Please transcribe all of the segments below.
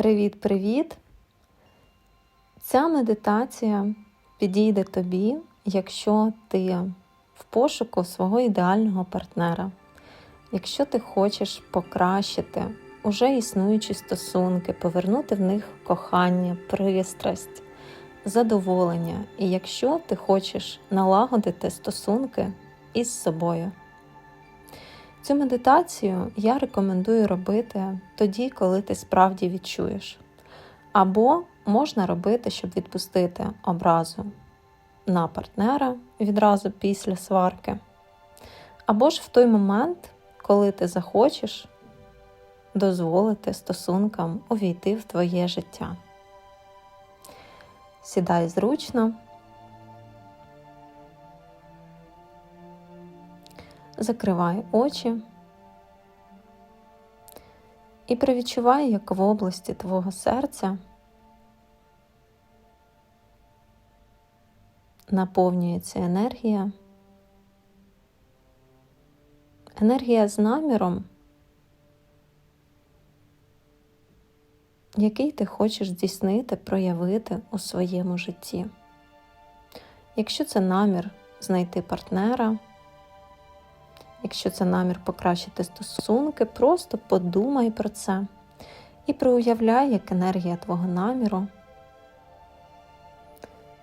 Привіт-привіт! Ця медитація підійде тобі, якщо ти в пошуку свого ідеального партнера, якщо ти хочеш покращити уже існуючі стосунки, повернути в них кохання, пристрасть, задоволення, і якщо ти хочеш налагодити стосунки із собою. Цю медитацію я рекомендую робити тоді, коли ти справді відчуєш. Або можна робити, щоб відпустити образу на партнера відразу після сварки. Або ж в той момент, коли ти захочеш дозволити стосункам увійти в твоє життя. Сідай зручно. Закривай очі і привідчувай, як в області твого серця наповнюється енергія. Енергія з наміром, який ти хочеш здійснити, проявити у своєму житті. Якщо це намір знайти партнера, Якщо це намір покращити стосунки, просто подумай про це і проуявляй, як енергія твого наміру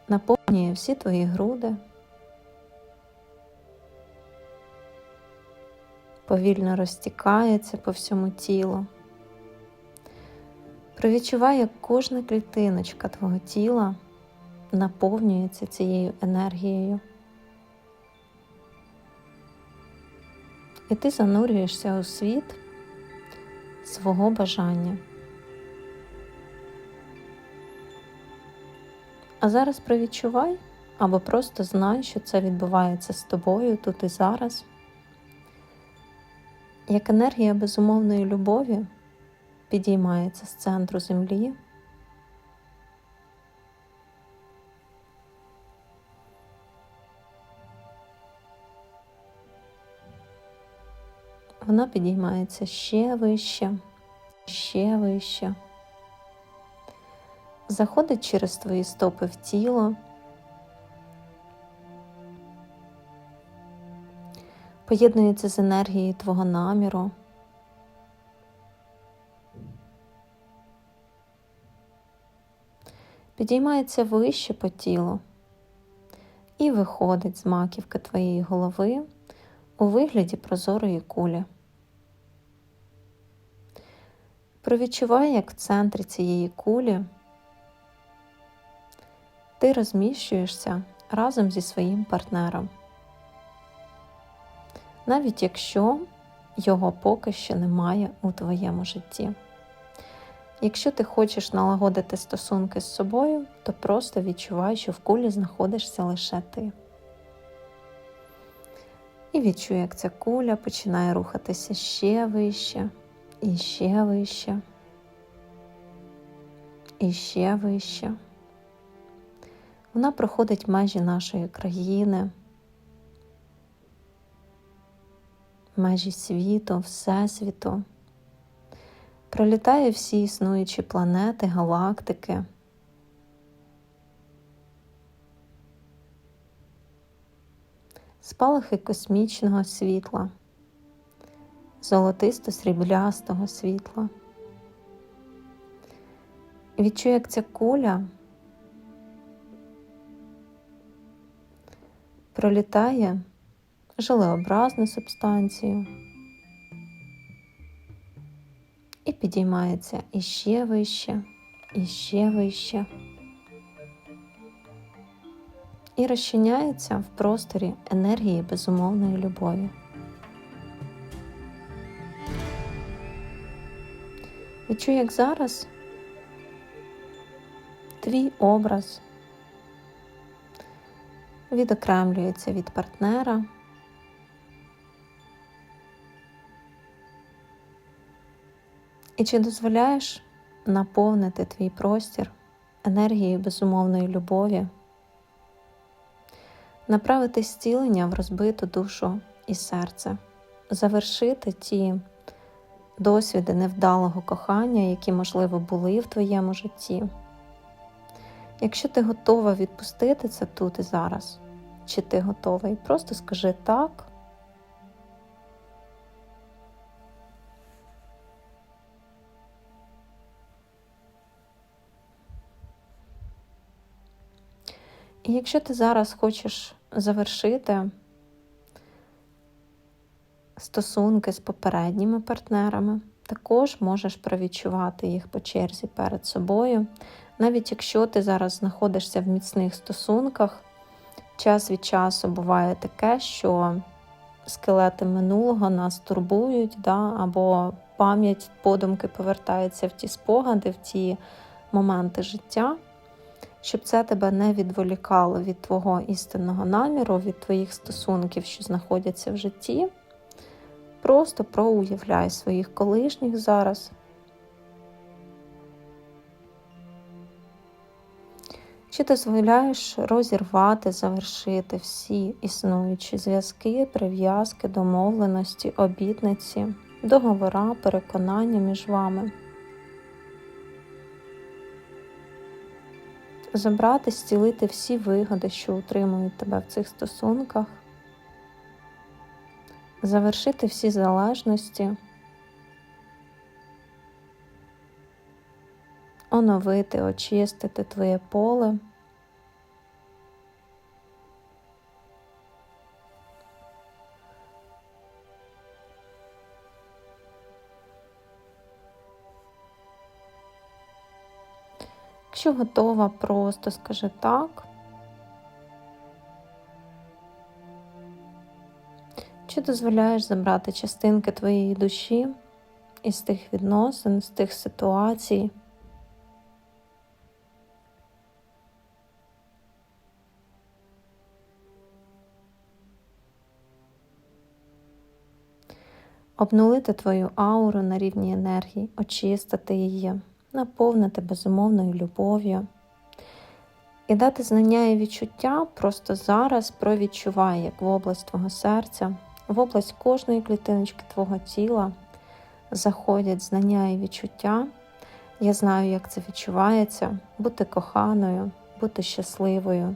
наповнює всі твої груди, повільно розтікається по всьому тілу. Провідчувай, як кожна клітиночка твого тіла наповнюється цією енергією. І ти занурюєшся у світ свого бажання. А зараз провідчувай або просто знай, що це відбувається з тобою тут і зараз. Як енергія безумовної любові підіймається з центру землі. Вона підіймається ще вище, ще вище, заходить через твої стопи в тіло, поєднується з енергією твого наміру. Підіймається вище по тілу і виходить з маківки твоєї голови у вигляді прозорої кулі. Провідчувай, як в центрі цієї кулі ти розміщуєшся разом зі своїм партнером, навіть якщо його поки що немає у твоєму житті. Якщо ти хочеш налагодити стосунки з собою, то просто відчувай, що в кулі знаходишся лише ти. І відчуй, як ця куля починає рухатися ще вище. І ще вище. І ще вище. Вона проходить межі нашої країни, межі світу, Всесвіту, пролітає всі існуючі планети, галактики. Спалахи космічного світла золотисто-сріблястого світла. Відчуй, як ця куля пролітає желеобразну субстанцію і підіймається іще вище, іще вище. І розчиняється в просторі енергії безумовної любові. Відчуй, як зараз твій образ відокремлюється від партнера. І чи дозволяєш наповнити твій простір енергією безумовної любові, направити зцілення в розбиту душу і серце, завершити ті досвіди невдалого кохання, які, можливо, були в твоєму житті. Якщо ти готова відпустити це тут і зараз, чи ти готовий, просто скажи так. І якщо ти зараз хочеш завершити стосунки з попередніми партнерами, також можеш провідчувати їх по черзі перед собою. Навіть якщо ти зараз знаходишся в міцних стосунках, час від часу буває таке, що скелети минулого нас турбують, да, або пам'ять подумки повертається в ті спогади, в ті моменти життя щоб це тебе не відволікало від твого істинного наміру, від твоїх стосунків, що знаходяться в житті. Просто проуявляй своїх колишніх зараз. Чи дозволяєш розірвати, завершити всі існуючі зв'язки, прив'язки, домовленості, обітниці, договора, переконання між вами? забрати, зцілити всі вигоди, що утримують тебе в цих стосунках, завершити всі залежності, оновити, очистити твоє поле. Якщо готова, просто скажи так. Чи дозволяєш забрати частинки твоєї душі із тих відносин, з тих ситуацій? Обнулити твою ауру на рівні енергії, очистити її наповнити безумовною любов'ю. І дати знання і відчуття просто зараз провідчувай, як в область твого серця, в область кожної клітиночки твого тіла заходять знання і відчуття. Я знаю, як це відчувається, бути коханою, бути щасливою,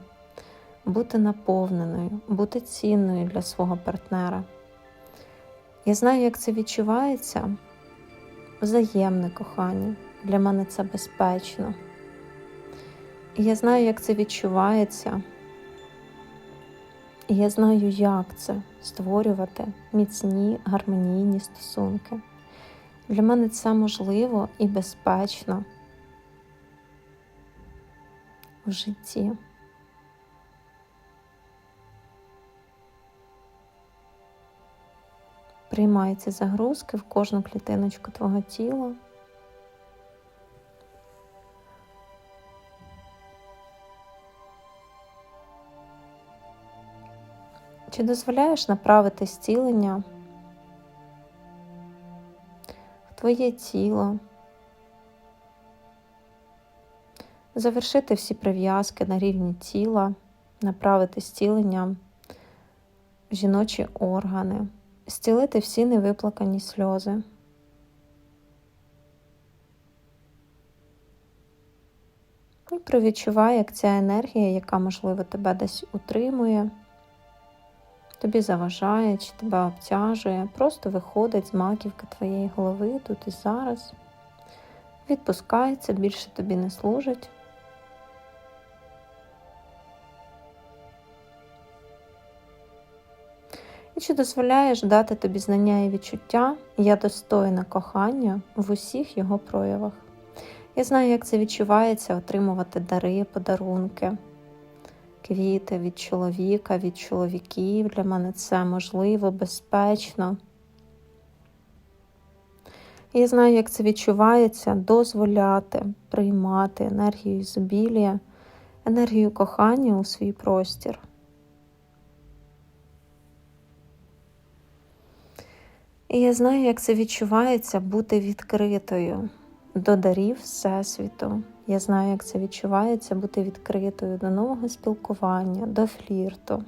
бути наповненою, бути цінною для свого партнера. Я знаю, як це відчувається взаємне кохання. Для мене це безпечно. І я знаю, як це відчувається. І я знаю, як це створювати міцні гармонійні стосунки. Для мене це можливо і безпечно в житті. Приймай загрузки в кожну клітиночку твого тіла. Чи дозволяєш направити зцілення в твоє тіло, завершити всі прив'язки на рівні тіла, направити зцілення в жіночі органи, зцілити всі невиплакані сльози. І провідчувай, як ця енергія, яка, можливо, тебе десь утримує тобі заважає чи тебе обтяжує, просто виходить з маківки твоєї голови тут і зараз, відпускається, більше тобі не служить. І чи дозволяєш дати тобі знання і відчуття, я достойна кохання в усіх його проявах. Я знаю, як це відчувається отримувати дари, подарунки квіти від чоловіка, від чоловіків. Для мене це можливо, безпечно. Я знаю, як це відчувається, дозволяти приймати енергію ізобілія, енергію кохання у свій простір. І я знаю, як це відчувається бути відкритою до дарів Всесвіту. Я знаю, як це відчувається бути відкритою до нового спілкування, до флірту.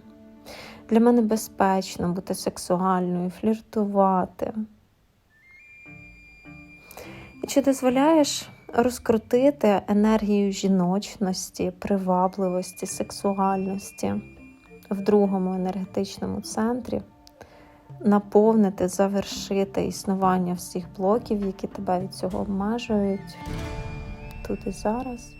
Для мене безпечно бути сексуальною, фліртувати. І чи дозволяєш розкрутити енергію жіночності, привабливості, сексуальності в другому енергетичному центрі, наповнити, завершити існування всіх блоків, які тебе від цього обмежують тут і зараз.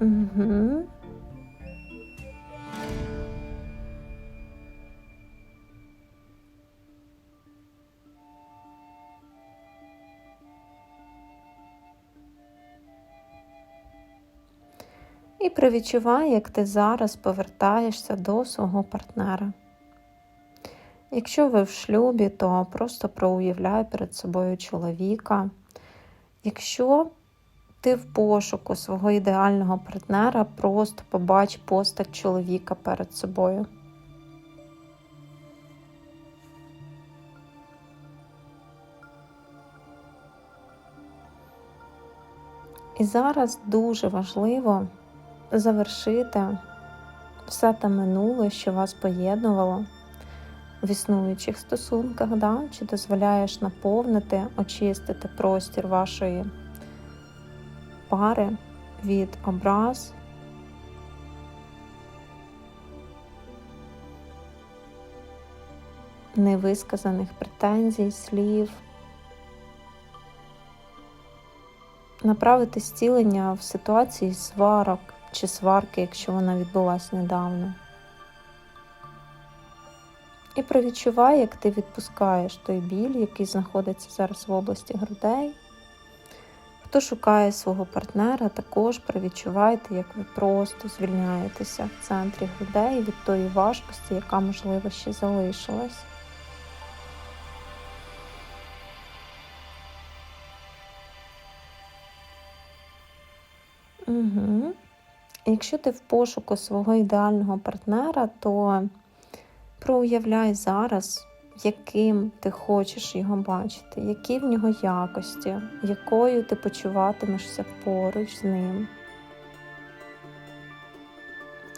Угу. І привідчувай, як ти зараз повертаєшся до свого партнера. Якщо ви в шлюбі, то просто проуявляй перед собою чоловіка. Якщо ти в пошуку свого ідеального партнера, просто побач постать чоловіка перед собою. І зараз дуже важливо завершити все те минуле, що вас поєднувало в існуючих стосунках, да? чи дозволяєш наповнити, очистити простір вашої пари від образ. Невисказаних претензій, слів, направити зцілення в ситуації сварок чи сварки, якщо вона відбулася недавно. І провідчувай, як ти відпускаєш той біль, який знаходиться зараз в області грудей. Хто шукає свого партнера, також провідчувайте, як ви просто звільняєтеся в центрі грудей від тої важкості, яка, можливо, ще залишилась. Угу. Якщо ти в пошуку свого ідеального партнера, то проуявляй зараз, яким ти хочеш його бачити, які в нього якості, якою ти почуватимешся поруч з ним.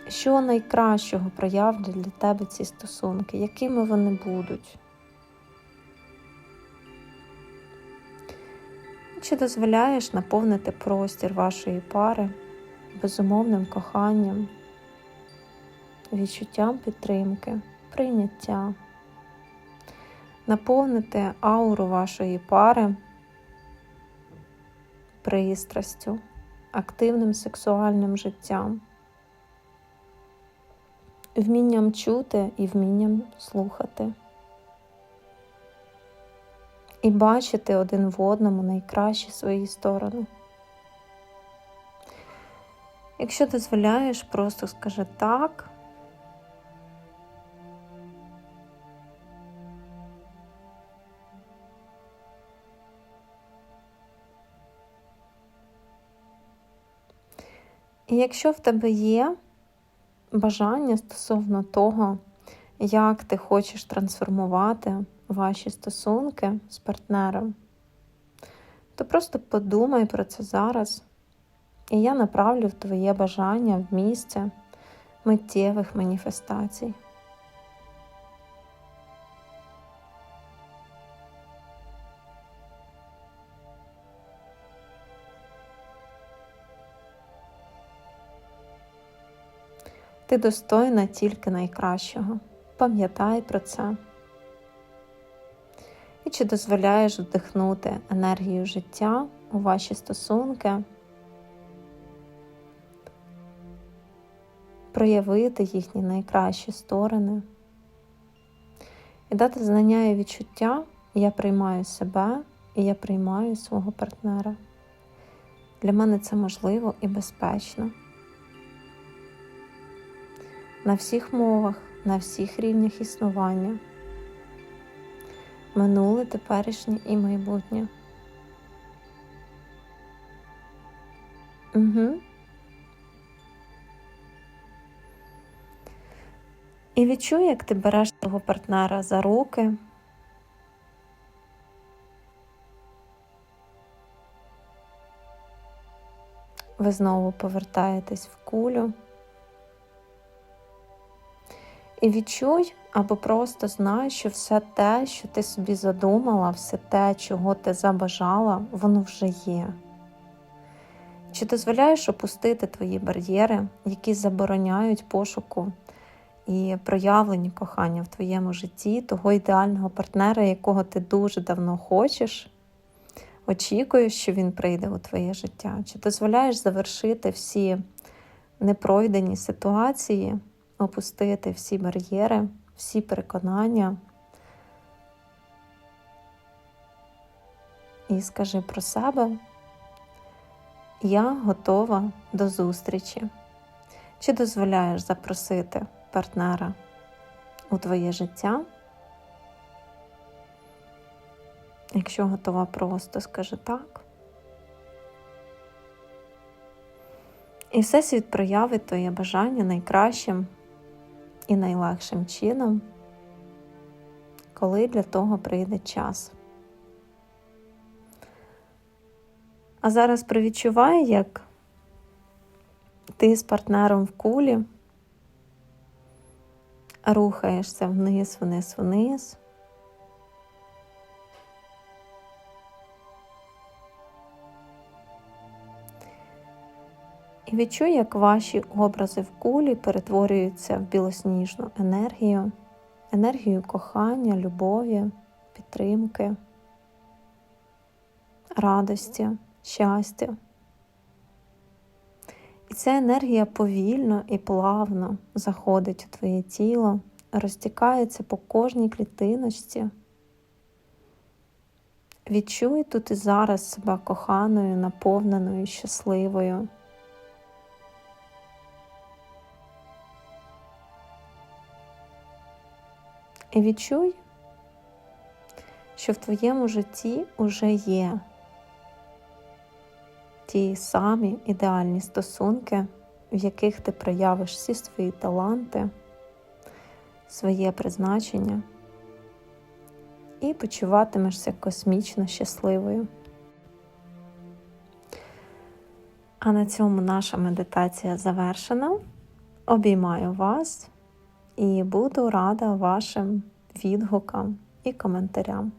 Що найкращого проявлять для тебе ці стосунки, якими вони будуть? Чи дозволяєш наповнити простір вашої пари безумовним коханням, відчуттям підтримки, прийняття, наповнити ауру вашої пари пристрастю, активним сексуальним життям, вмінням чути і вмінням слухати. І бачити один в одному найкращі свої сторони. Якщо дозволяєш, просто скажи так. І якщо в тебе є бажання стосовно того, як ти хочеш трансформувати ваші стосунки з партнером, то просто подумай про це зараз. І я направлю в твоє бажання в місце миттєвих маніфестацій. Ти достойна тільки найкращого. Пам'ятай про це. І чи дозволяєш вдихнути енергію життя у ваші стосунки? Проявити їхні найкращі сторони і дати знання і відчуття, я приймаю себе і я приймаю свого партнера. Для мене це можливо і безпечно. На всіх мовах, на всіх рівнях існування. Минуле, теперішнє і майбутнє. Угу. І відчуй, як ти береш свого партнера за руки. Ви знову повертаєтесь в кулю. І відчуй або просто знай, що все те, що ти собі задумала, все те, чого ти забажала, воно вже є. Чи дозволяєш опустити твої бар'єри, які забороняють пошуку і проявлення кохання в твоєму житті, того ідеального партнера, якого ти дуже давно хочеш, очікуєш, що він прийде у твоє життя? Чи дозволяєш завершити всі непройдені ситуації, опустити всі бар'єри, всі переконання? І скажи про себе. Я готова до зустрічі. Чи дозволяєш запросити партнера у твоє життя? Якщо готова просто, скажи так. І Всесвіт проявить твоє бажання найкращим і найлегшим чином, коли для того прийде час. А зараз провідчувай, як ти з партнером в кулі рухаєшся вниз, вниз, вниз. І відчуй, як ваші образи в кулі перетворюються в білосніжну енергію, енергію кохання, любові, підтримки, радості щастя. І ця енергія повільно і плавно заходить у твоє тіло, розтікається по кожній клітиночці. Відчуй тут і зараз себе коханою, наповненою, щасливою. І відчуй, що в твоєму житті уже є ті самі ідеальні стосунки, в яких ти проявиш всі свої таланти, своє призначення і почуватимешся космічно щасливою. А на цьому наша медитація завершена. Обіймаю вас і буду рада вашим відгукам і коментарям.